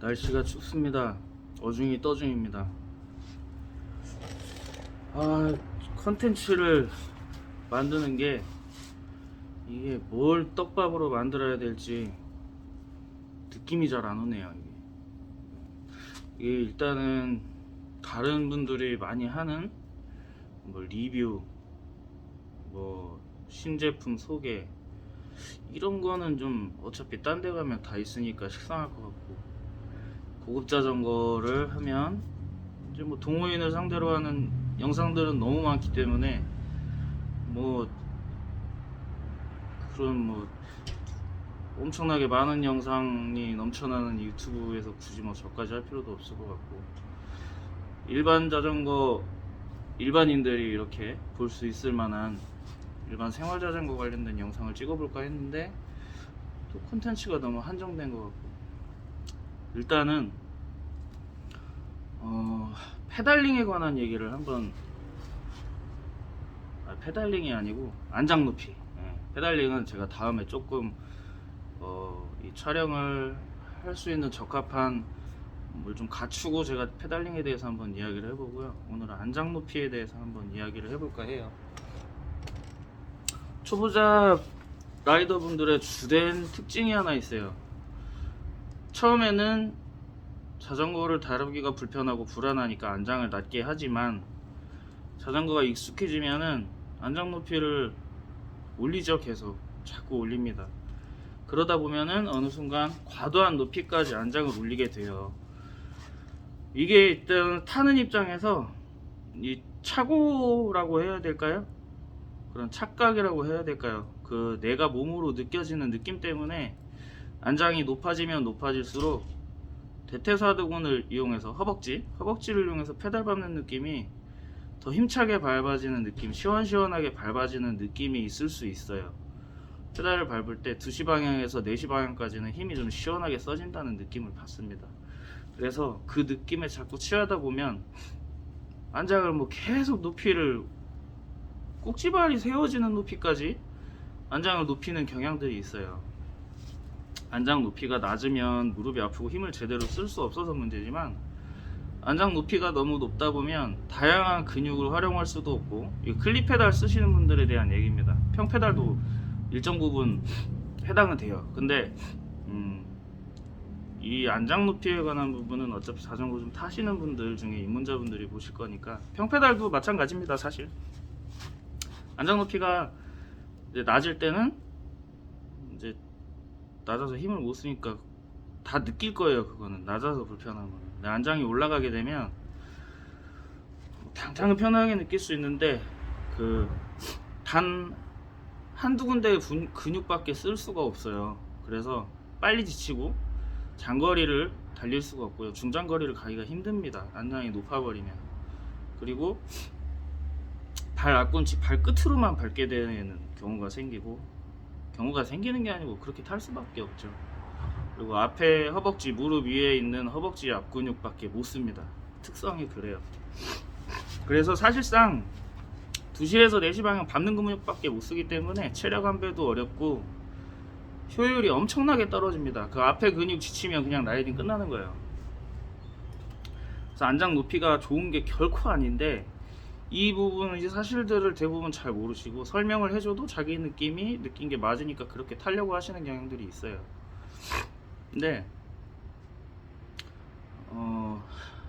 날씨가 춥습니다. 어중이 떠중입니다. 아, 컨텐츠를 만드는 게 이게 뭘 떡밥으로 만들어야 될지 느낌이 잘 안 오네요. 이게. 이게 일단은 다른 분들이 많이 하는 뭐 리뷰, 뭐 신제품 소개 이런 거는 좀 어차피 딴 데 가면 다 있으니까 식상할 것 같고 고급 자전거를 하면 이제 뭐 동호인을 상대로 하는 영상들은 너무 많기 때문에 뭐 그런 뭐 엄청나게 많은 영상이 넘쳐나는 유튜브에서 굳이 뭐 저까지 할 필요도 없을 것 같고 일반 자전거 일반인들이 이렇게 볼 수 있을 만한 일반 생활 자전거 관련된 영상을 찍어볼까 했는데 또 콘텐츠가 너무 한정된 것 같고 일단은 어, 페달링에 관한 얘기를 한번 아, 페달링이 아니고 안장 높이. 예, 페달링은 제가 다음에 조금 어, 이 촬영을 할 수 있는 적합한 뭘 좀 갖추고 제가 페달링에 대해서 한번 이야기를 해보고요. 오늘은 안장 높이에 대해서 한번 이야기를 해볼까 해요. 초보자 라이더분들의 주된 특징이 하나 있어요. 처음에는 자전거를 다루기가 불편하고 불안하니까 안장을 낮게 하지만 자전거가 익숙해지면은 안장 높이를 올리죠 계속 자꾸 올립니다. 그러다 보면은 어느 순간 과도한 높이까지 안장을 올리게 돼요. 이게 일단 타는 입장에서 이 차고라고 해야 될까요? 그런 착각이라고 해야 될까요? 그 내가 몸으로 느껴지는 느낌 때문에 안장이 높아지면 높아질수록 대퇴사두근을 이용해서 허벅지, 허벅지를 이용해서 페달 밟는 느낌이 더 힘차게 밟아지는 느낌, 시원시원하게 밟아지는 느낌이 있을 수 있어요. 페달을 밟을 때 2시 방향에서 4시 방향까지는 힘이 좀 시원하게 써진다는 느낌을 받습니다. 그래서 그 느낌에 자꾸 취하다 보면 안장을 뭐 계속 높이를 꼭지발이 세워지는 높이까지 안장을 높이는 경향들이 있어요. 안장 높이가 낮으면 무릎이 아프고 힘을 제대로 쓸 수 없어서 문제지만 안장 높이가 너무 높다 보면 다양한 근육을 활용할 수도 없고 이 클립 페달 쓰시는 분들에 대한 얘기입니다. 평 페달도 일정 부분 해당은 돼요. 근데 음, 이 안장 높이에 관한 부분은 어차피 자전거 좀 타시는 분들 중에 입문자분들이 보실 거니까 평 페달도 마찬가지입니다, 사실. 안장 높이가 낮을 때는 이제 낮아서 힘을 못 쓰니까 다 느낄 거예요 그거는. 낮아서 불편한 거는. 안장이 올라가게 되면 당장은 편하게 느낄 수 있는데 그 단 한두 군데의 분- 근육밖에 쓸 수가 없어요. 그래서 빨리 지치고 장거리를 달릴 수가 없고요. 중장거리를 가기가 힘듭니다. 안장이 높아버리면. 그리고 발 앞꿈치 발 끝으로만 밟게 되는 경우가 생기고 경우가 생기는 게 아니고 그렇게 탈 수밖에 없죠. 그리고 앞에 허벅지 무릎 위에 있는 허벅지 앞 근육밖에 못 씁니다. 특성이 그래요. 그래서 사실상 2시에서 4시 방향 밟는 근육밖에 못 쓰기 때문에 체력 안배도 어렵고 효율이 엄청나게 떨어집니다. 그 앞에 근육 지치면 그냥 라이딩 끝나는 거예요. 그래서 안장 높이가 좋은 게 결코 아닌데 이 부분은 이제 사실들을 대부분 잘 모르시고 설명을 해줘도 자기 느낌이 느낀 게 맞으니까 그렇게 타려고 하시는 경향들이 있어요. 근데 어,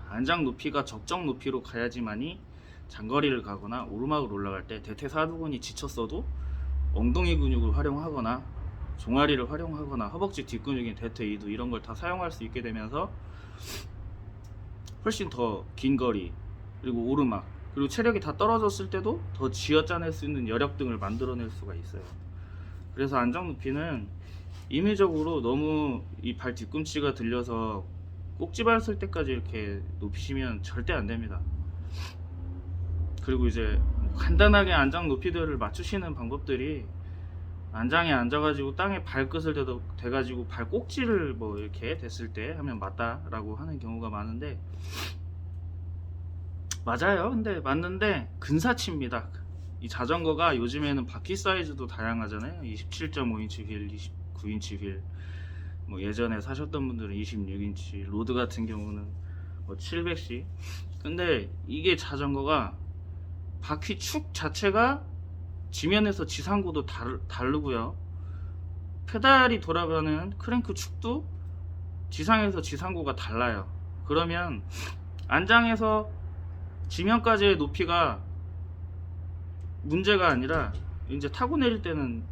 안장 높이가 적정 높이로 가야지만이 장거리를 가거나 오르막을 올라갈 때 대퇴사두근이 지쳤어도 엉덩이 근육을 활용하거나 종아리를 활용하거나 허벅지 뒷근육인 대퇴 이두 이런 걸 다 사용할 수 있게 되면서 훨씬 더 긴 거리 그리고 오르막 그리고 체력이 다 떨어졌을 때도 더 쥐어짜낼 수 있는 여력 등을 만들어낼 수가 있어요. 그래서 안장 높이는 임의적으로 너무 이 발 뒤꿈치가 들려서 꼭지발 쓸 때까지 이렇게 높이시면 절대 안 됩니다. 그리고 이제 간단하게 안장 높이들을 맞추시는 방법들이 안장에 앉아가지고 땅에 발끝을 대도 대가지고 발 꼭지를 뭐 이렇게 됐을 때 하면 맞다라고 하는 경우가 많은데 맞아요. 근데 맞는데 근사치입니다. 이 자전거가 요즘에는 바퀴 사이즈도 다양하잖아요. 27.5인치 휠, 29인치 휠. 뭐 예전에 사셨던 분들은 26인치 로드 같은 경우는 뭐 700C 근데 이게 자전거가 바퀴 축 자체가 지면에서 지상고도 다르, 다르고요 페달이 돌아가는 크랭크 축도 지상에서 지상고가 달라요 그러면 안장에서 지면까지의 높이가 문제가 아니라 이제 타고 내릴 때는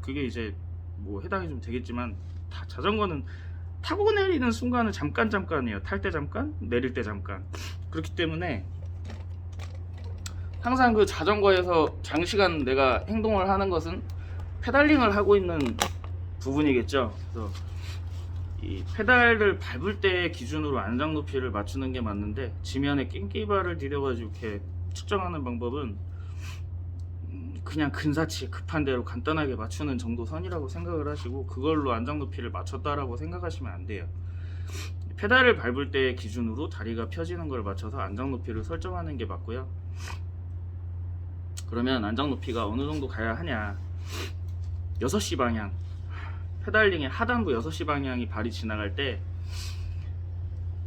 그게 이제 뭐 해당이 좀 되겠지만 다 자전거는 타고 내리는 순간은 잠깐 잠깐이에요. 탈 때 잠깐, 내릴 때 잠깐. 그렇기 때문에 항상 그 자전거에서 장시간 내가 행동을 하는 것은 페달링을 하고 있는 부분이겠죠. 그래서 이 페달을 밟을 때 기준으로 안장 높이를 맞추는 게 맞는데 지면에 깽끼발을 디뎌가지고 이렇게 측정하는 방법은 음, 그냥 근사치 급한 대로 간단하게 맞추는 정도 선이라고 생각을 하시고 그걸로 안장 높이를 맞췄다라고 생각하시면 안 돼요. 페달을 밟을 때 기준으로 다리가 펴지는 걸 맞춰서 안장 높이를 설정하는 게 맞고요. 그러면 안장 높이가 어느 정도 가야 하냐? 6시 방향. 페달링의 하단부 6시 방향이 발이 지나갈 때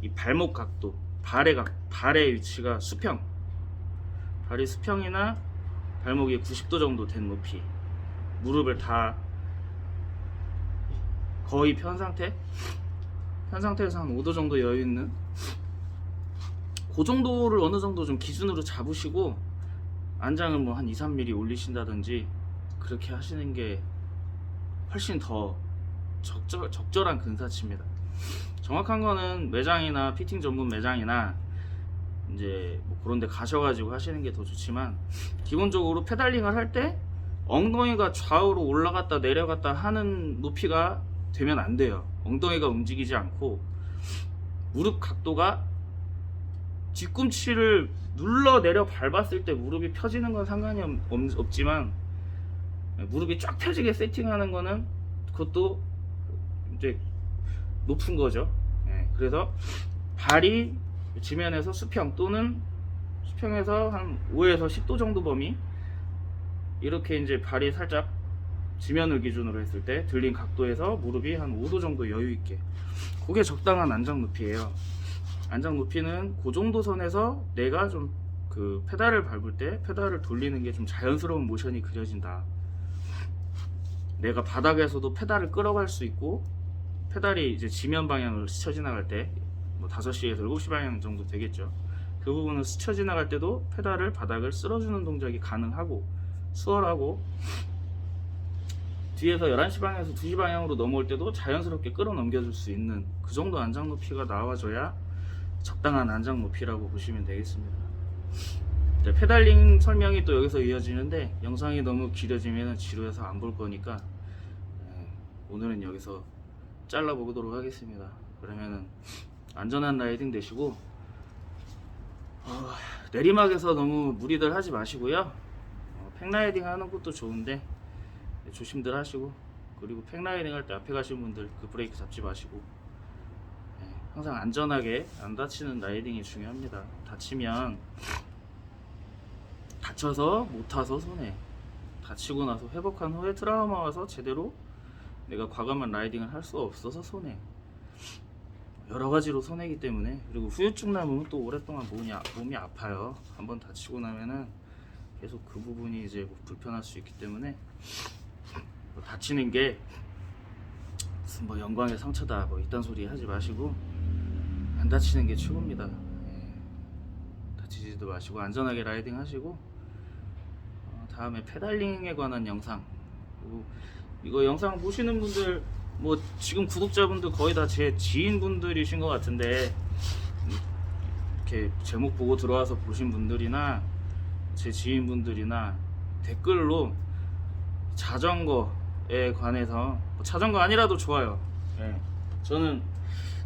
이 발목 각도, 발의 각, 발의 위치가 수평. 발이 수평이나 발목이 90도 정도 된 높이. 무릎을 다 거의 편 상태? 편 상태에서 한 5도 정도 여유 있는 그 정도를 어느 정도 좀 기준으로 잡으시고 안장을 뭐 한 2, 3mm 올리신다든지 그렇게 하시는 게 훨씬 더 적절, 적절한 근사치입니다. 정확한 거는 매장이나 피팅 전문 매장이나 이제 뭐 그런 데 가셔가지고 하시는 게 더 좋지만 기본적으로 페달링을 할 때 엉덩이가 좌우로 올라갔다 내려갔다 하는 높이가 되면 안 돼요. 엉덩이가 움직이지 않고 무릎 각도가 뒤꿈치를 눌러 내려 밟았을 때 무릎이 펴지는 건 상관이 없, 없지만 무릎이 쫙 펴지게 세팅하는 거는 그것도 이제 높은 거죠. 예, 그래서 발이 지면에서 수평 또는 수평에서 한 5에서 10도 정도 범위 이렇게 이제 발이 살짝 지면을 기준으로 했을 때 들린 각도에서 무릎이 한 5도 정도 여유 있게 그게 적당한 안장 높이예요. 안장 높이는 그 정도 선에서 내가 좀 그 페달을 밟을 때 페달을 돌리는 게 좀 자연스러운 모션이 그려진다. 내가 바닥에서도 페달을 끌어갈 수 있고 페달이 이제 지면 방향을 스쳐 지나갈 때 뭐 5시에서 7시 방향 정도 되겠죠. 그 부분을 스쳐 지나갈 때도 페달을 바닥을 쓸어주는 동작이 가능하고 수월하고 뒤에서 11시 방향에서 2시 방향으로 넘어올 때도 자연스럽게 끌어 넘겨 줄 수 있는 그 정도 안장 높이가 나와줘야 적당한 안장 높이라고 보시면 되겠습니다. 페달링 설명이 또 여기서 이어지는데 영상이 너무 길어지면 지루해서 안 볼 거니까 예, 오늘은 여기서 잘라 보도록 하겠습니다. 그러면은 안전한 라이딩 되시고 어, 내리막에서 너무 무리들 하지 마시고요. 어, 팽라이딩 하는 것도 좋은데 조심들 하시고 그리고 팽라이딩 할 때 앞에 가신 분들 그 브레이크 잡지 마시고 예, 항상 안전하게 안 다치는 라이딩이 중요합니다. 다치면 다쳐서 못 타서 손해. 다치고 나서 회복한 후에 트라우마 와서 제대로 내가 과감한 라이딩을 할 수 없어서 손해. 여러 가지로 손해기 때문에 그리고 후유증 남으면 또 오랫동안 몸이, 아- 몸이 아파요. 한번 다치고 나면은 계속 그 부분이 이제 뭐 불편할 수 있기 때문에 뭐 다치는 게 무슨 뭐 영광의 상처다 뭐 이딴 소리 하지 마시고 안 다치는 게 최고입니다. 예. 다치지도 마시고 안전하게 라이딩 하시고 어, 다음에 페달링에 관한 영상 그리고 이거 영상 보시는 분들 뭐 지금 구독자분들 거의 다 제 지인분들이신 것 같은데 음, 이렇게 제목 보고 들어와서 보신 분들이나 제 지인분들이나 댓글로 자전거에 관해서 뭐 자전거 아니라도 좋아요. 예. 저는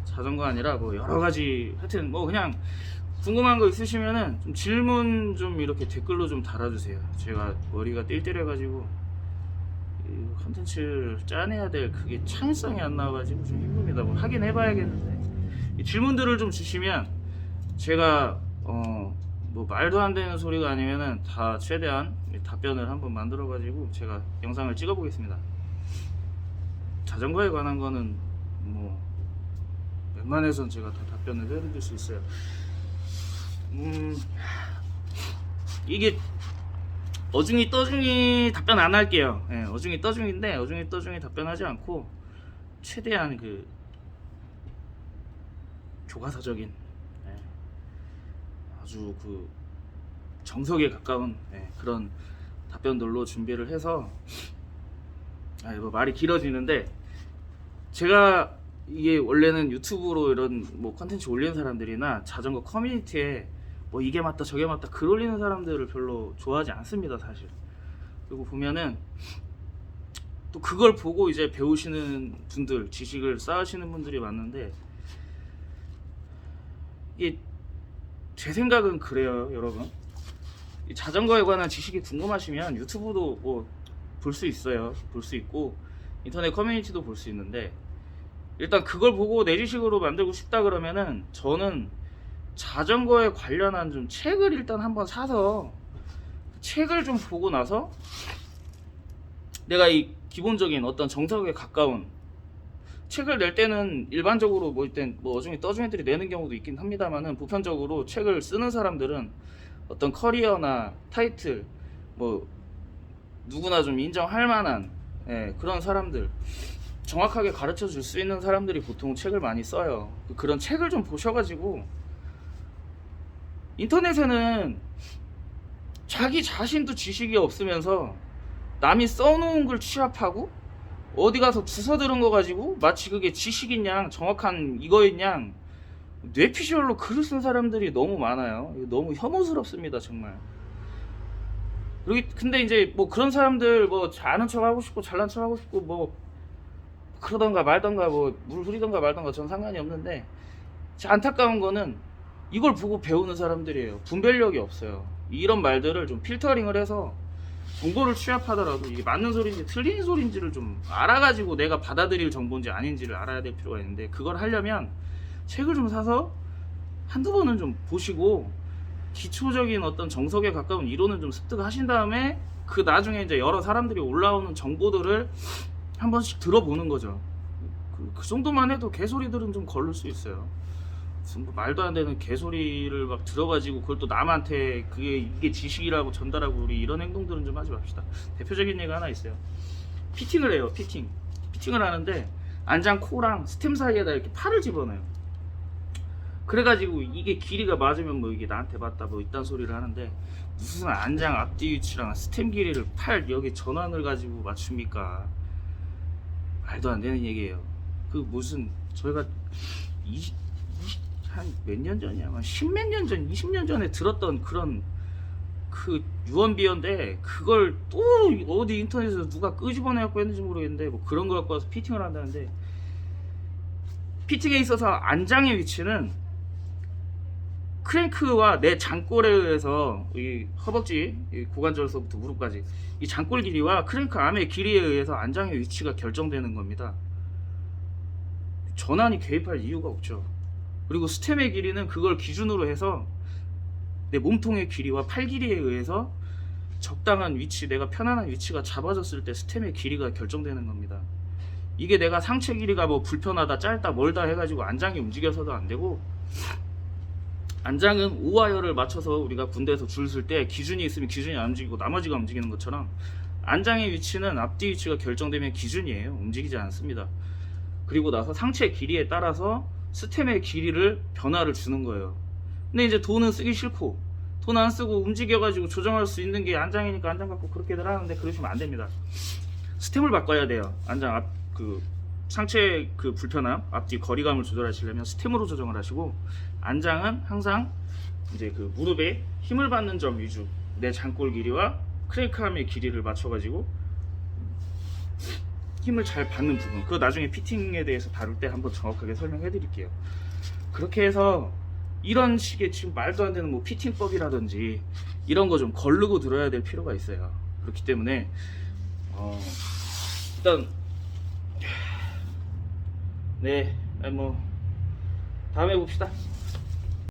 자전거 아니라 뭐 여러 가지 하여튼 뭐 그냥 궁금한 거 있으시면은 좀 질문 좀 이렇게 댓글로 좀 달아주세요. 제가 머리가 띨띨해가지고 이 컨텐츠를 짜내야 될 그게 창의성이 안 나와가지고 좀 힘듭니다. 뭐 하긴 해봐야겠는데 이 질문들을 좀 주시면 제가 어 뭐 말도 안 되는 소리가 아니면은 다 최대한 답변을 한번 만들어가지고 제가 영상을 찍어보겠습니다. 자전거에 관한 거는 뭐 웬만해선 제가 다 답변을 해드릴 수 있어요. 음 이게 어중이 떠중이 답변 안 할게요. 예, 어중이 떠중인데 어중이 떠중이 답변하지 않고 최대한 그 교과서적인 예, 아주 그 정석에 가까운 예, 그런 답변들로 준비를 해서 아 이거 말이 길어지는데 제가 이게 원래는 유튜브로 이런 뭐 컨텐츠 올리는 사람들이나 자전거 커뮤니티에 뭐 이게 맞다 저게 맞다 글 올리는 사람들을 별로 좋아하지 않습니다 사실. 그리고 보면은 또 그걸 보고 이제 배우시는 분들 지식을 쌓으시는 분들이 많은데 이게 제 생각은 그래요 여러분. 이 자전거에 관한 지식이 궁금하시면 유튜브도 뭐 볼 수 있어요. 볼 수 있고 인터넷 커뮤니티도 볼 수 있는데 일단 그걸 보고 내 지식으로 만들고 싶다 그러면은 저는 자전거에 관련한 좀 책을 일단 한번 사서 책을 좀 보고 나서 내가 이 기본적인 어떤 정석에 가까운 책을 낼 때는 일반적으로 뭐 일단 뭐 어중이 떠중이들이 내는 경우도 있긴 합니다만은 보편적으로 책을 쓰는 사람들은 어떤 커리어나 타이틀 뭐 누구나 좀 인정할 만한 예, 그런 사람들 정확하게 가르쳐 줄 수 있는 사람들이 보통 책을 많이 써요. 그런 책을 좀 보셔가지고 인터넷에는 자기 자신도 지식이 없으면서 남이 써놓은 걸 취합하고 어디 가서 주워 들은 거 가지고 마치 그게 지식인 양 정확한 이거인 양 뇌피셜로 글을 쓴 사람들이 너무 많아요. 너무 혐오스럽습니다 정말. 그리고 근데 이제 뭐 그런 사람들 뭐 아는 척 하고 싶고 잘난 척 하고 싶고 뭐 그러던가 말던가 뭐 물 흐리던가 말던가 전 상관이 없는데 제 안타까운 거는 이걸 보고 배우는 사람들이에요. 분별력이 없어요. 이런 말들을 좀 필터링을 해서 정보를 취합하더라도 이게 맞는 소리인지 틀린 소리인지를 좀 알아가지고 내가 받아들일 정보인지 아닌지를 알아야 될 필요가 있는데 그걸 하려면 책을 좀 사서 한두 번은 좀 보시고 기초적인 어떤 정석에 가까운 이론을 좀 습득하신 다음에 그 나중에 이제 여러 사람들이 올라오는 정보들을 한 번씩 들어보는 거죠. 그, 그 정도만 해도 개소리들은 좀 걸릴 수 있어요. 뭐 말도 안 되는 개소리를 막 들어가지고 그걸 또 남한테 그게 이게 지식이라고 전달하고 우리 이런 행동들은 좀 하지 맙시다. 대표적인 예가 하나 있어요. 피팅을 해요. 피팅. 피팅을 하는데 안장 코랑 스템 사이에다 이렇게 팔을 집어넣어요. 그래가지고 이게 길이가 맞으면 뭐 이게 나한테 맞다 뭐 이딴 소리를 하는데 무슨 안장 앞뒤 위치랑 스템 길이를 팔 여기 전환을 가지고 맞춥니까? 말도 안 되는 얘기예요. 그 무슨 저희가 한 몇 년 전이야, 한 십몇 년 전, 20년 전에 들었던 그런 그 유언비어인데 그걸 또 어디 인터넷에서 누가 끄집어내갖고 했는지 모르겠는데 뭐 그런 거 갖고 와서 피팅을 한다는데 피팅에 있어서 안장의 위치는 크랭크와 내 장골에 의해서 이 허벅지 이 고관절서부터 무릎까지 이 장골 길이와 크랭크 암의 길이에 의해서 안장의 위치가 결정되는 겁니다. 전환이 개입할 이유가 없죠. 그리고 스템의 길이는 그걸 기준으로 해서 내 몸통의 길이와 팔 길이에 의해서 적당한 위치, 내가 편안한 위치가 잡아졌을 때 스템의 길이가 결정되는 겁니다. 이게 내가 상체 길이가 뭐 불편하다, 짧다, 멀다 해가지고 안장이 움직여서도 안 되고 안장은 오와열을 맞춰서 우리가 군대에서 줄 쓸 때 기준이 있으면 기준이 안 움직이고 나머지가 움직이는 것처럼 안장의 위치는 앞뒤 위치가 결정되면 기준이에요. 움직이지 않습니다. 그리고 나서 상체 길이에 따라서 스템의 길이를 변화를 주는 거예요. 근데 이제 돈은 쓰기 싫고 돈 안 쓰고 움직여가지고 조정할 수 있는 게 안장이니까 안장 갖고 그렇게들 하는데 그러시면 안 됩니다. 스템을 바꿔야 돼요. 안장 앞 그 상체 그 불편함 앞뒤 거리감을 조절하시려면 스템으로 조정을 하시고 안장은 항상 이제 그 무릎에 힘을 받는 점 위주 내 장골 길이와 크레이크함의 길이를 맞춰가지고 힘을 잘 받는 부분. 그거 나중에 피팅에 대해서 다룰 때 한번 정확하게 설명해 드릴게요. 그렇게 해서 이런 식의 지금 말도 안 되는 뭐 피팅법이라든지 이런 거 좀 걸르고 들어야 될 필요가 있어요. 그렇기 때문에 어, 일단 네, 뭐 다음에 봅시다.